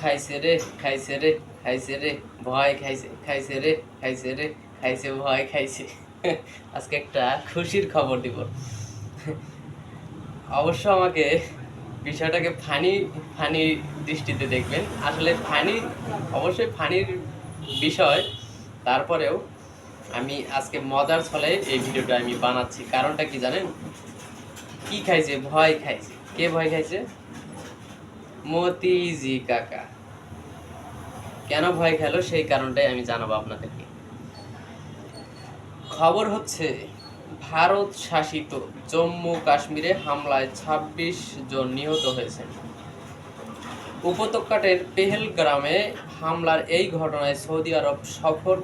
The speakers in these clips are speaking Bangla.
খাইছে রে খাইছে রে খাইছে রে, ভয় খাইছে খাইছে রে খাইছে রে, খাইছে, ভয় খাইছে। আজকে একটা খুশির খবর দিব। অবশ্য আমাকে বিষয়টাকে ফানি ফানি দৃষ্টিতে দেখবেন। আসলে ফানি, অবশ্যই ফানির বিষয়। তারপরেও আমি আজকে মজার ছলে এই ভিডিওটা আমি বানাচ্ছি। কারণটা কি জানেন? কি খাইছে? ভয় খাইছে। কে ভয় খাইছে? মতিজি কাকা। কেন ভয় খেলো? সেই কারণটাই আমি জানাব আপনাদেরকে। খবর হচ্ছে, ভারত শাসিত জম্মু কাশ্মীরে হামলায় ২৬ জন নিহত হয়েছেন। উপত্যকাটের পেহেলগ্রামে হামলার এই ঘটনায় সৌদি আরব সফর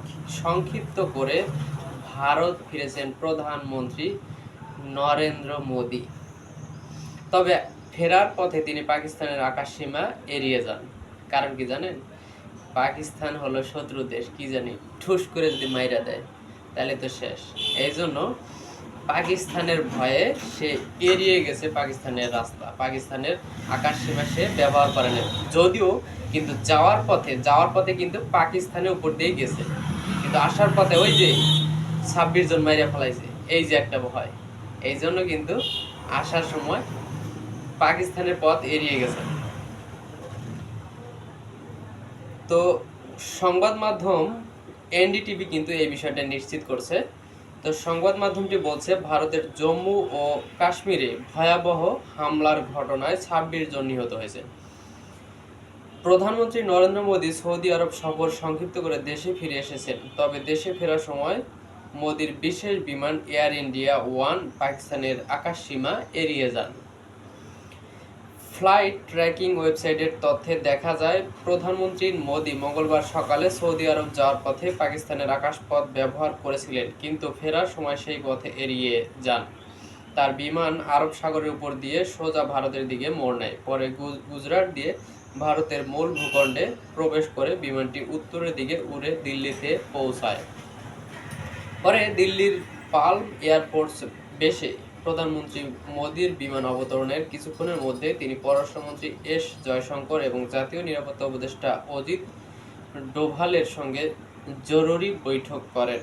সংক্ষিপ্ত করে ভারত ফিরেছেন প্রধানমন্ত্রী নরেন্দ্র মোদী। তবে ফেরার পথে তিনি পাকিস্তানের আকাশসীমা এড়িয়ে যান। কারণ কি জানেন? পাকিস্তান হলো শত্রু দেশ, কি জানি, ঠুস করে যদি মাইরা দেয়, তাহলে তো শেষ। এই জন্য পাকিস্তানের ভয়ে সে এড়িয়ে গেছে পাকিস্তানের রাস্তা, পাকিস্তানের আকাশ সীমা সে ব্যবহার করে না যদিও কিন্তু যাওয়ার পথে যাওয়ার পথে কিন্তু পাকিস্তানের উপর দিয়ে গেছে। কিন্তু আসার পথে ওই যে ছাব্বিশ জন মাইরা ফেলাইছে, এই যে একটা ভয়। এই জন্য কিন্তু আসার সময় পাকিস্তানের পথ এড়িয়ে গেছে। তো সংবাদ মাধ্যম এনডিটিভি কিন্তু এই বিষয়টা নিশ্চিত করছে। তো সংবাদ মাধ্যমটি বলছে, ভারতের জম্মু ও কাশ্মীরে ভয়াবহ হামলার ঘটনায় ছাব্বিশ জন নিহত হয়েছে। প্রধানমন্ত্রী নরেন্দ্র মোদী সৌদি আরব সফর সংক্ষিপ্ত করে দেশে ফিরে এসেছেন। তবে দেশে ফেরার সময় মোদির বিশেষ বিমান এয়ার ইন্ডিয়া ওয়ান পাকিস্তানের আকাশসীমা এড়িয়ে যান। ফ্লাইট ট্র্যাকিং ওয়েবসাইটের তথ্যে দেখা যায়, প্রধানমন্ত্রী মোদি মঙ্গলবার সকালে সৌদি আরব যাওয়ার পথে পাকিস্তানের আকাশপথ ব্যবহার করেছিলেন, কিন্তু ফেরার সময় সেই পথে এড়িয়ে যান। তার বিমান আরব সাগরের উপর দিয়ে সোজা ভারতের দিকে মোড় নেয়। পরে গুজরাট দিয়ে ভারতের মূল ভূখণ্ডে প্রবেশ করে বিমানটি উত্তরের দিকে উড়ে দিল্লিতে পৌঁছায়। পরে দিল্লির পাল এয়ারপোর্টস বেশে প্রধানমন্ত্রী মোদীর বিমান অবতরণের কিছুক্ষণের মধ্যে তিনি পররাষ্ট্রমন্ত্রী এস জয়শঙ্কর এবং জাতীয় নিরাপত্তা উপদেষ্টা অজিত ডোভালের সঙ্গে জরুরি বৈঠক করেন।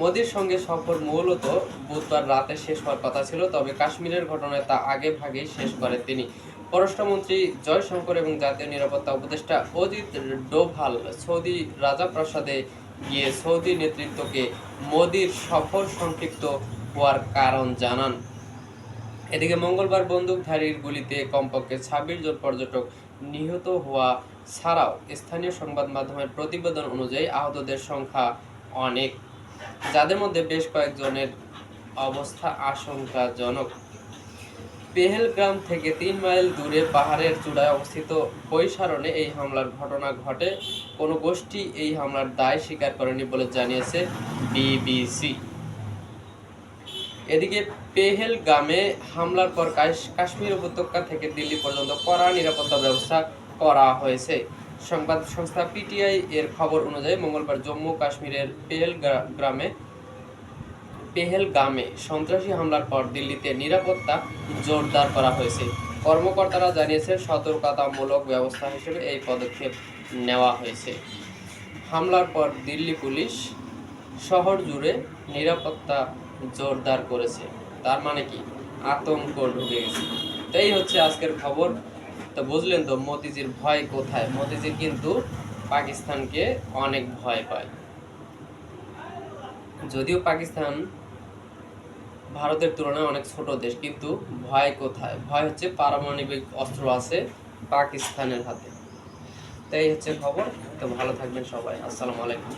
মোদীর সঙ্গে সফর মূলত বুধবার রাতে শেষ হওয়ার কথা ছিল, তবে কাশ্মীরের ঘটনায় তা আগে ভাগেই শেষ করেন তিনি। পররাষ্ট্রমন্ত্রী জয়শঙ্কর এবং জাতীয় নিরাপত্তা উপদেষ্টা অজিত ডোভাল সৌদি রাজাপ্রাসাদে গিয়ে সৌদি নেতৃত্বকে মোদীর সফর সম্পৃক্ত হওয়ার কারণ জানান। এদিকে মঙ্গলবার বন্দুকধারীর গুলিতে কমপক্ষে ছাব্বিশ জন পর্যটক নিহত হওয়া ছাড়াও স্থানীয় সংবাদ মাধ্যমের প্রতিবেদন অনুযায়ী আহতদের সংখ্যা অনেক। যাদের মধ্যে বেশ কয়েকজনের অবস্থা আশঙ্কাজনক। পেহেলগ্রাম থেকে তিন মাইল দূরে পাহাড়ের চূড়ায় অবস্থিত বৈশারণে এই হামলার ঘটনা ঘটে। কোনো গোষ্ঠী এই হামলার দায় স্বীকার করেনি বলে জানিয়েছে বিবিসি। এদিকে পেহেলগামে হামলার পর কাশ- কাশ্মীর উপত্যকা থেকে দিল্লি পর্যন্ত কড়া নিরাপত্তা ব্যবস্থা করা হয়েছে। সংবাদ সংস্থা পিটিআই এর খবর অনুযায়ী মঙ্গলবার জম্মু কাশ্মীরের পেহেল গ্রামে পেহেলগামে সন্ত্রাসী হামলার পর দিল্লিতে নিরাপত্তা জোরদার করা হয়েছে। কর্মকর্তারা জানিয়েছে সতর্কতামূলক ব্যবস্থা হিসেবে এই পদক্ষেপ নেওয়া হয়েছে। হামলার পর দিল্লি পুলিশ শহর জুড়ে নিরাপত্তা জোরদার করেছে। তার মানে কি? আতঙ্ক ঢুকে গেছে। তো এই হচ্ছে আজকের খবর। তো বুঝলেন তো মতিজির ভয় কোথায়? মতিজির কিন্তু পাকিস্তানকে অনেক ভয় পায়। যদিও পাকিস্তান ভারতের তুলনায় অনেক ছোট দেশ, কিন্তু ভয় কোথায়? ভয় হচ্ছে পারমাণবিক অস্ত্র আছে পাকিস্তানের হাতে। তাই হচ্ছে খবর। তো ভালো থাকবেন সবাই। আসসালামু আলাইকুম।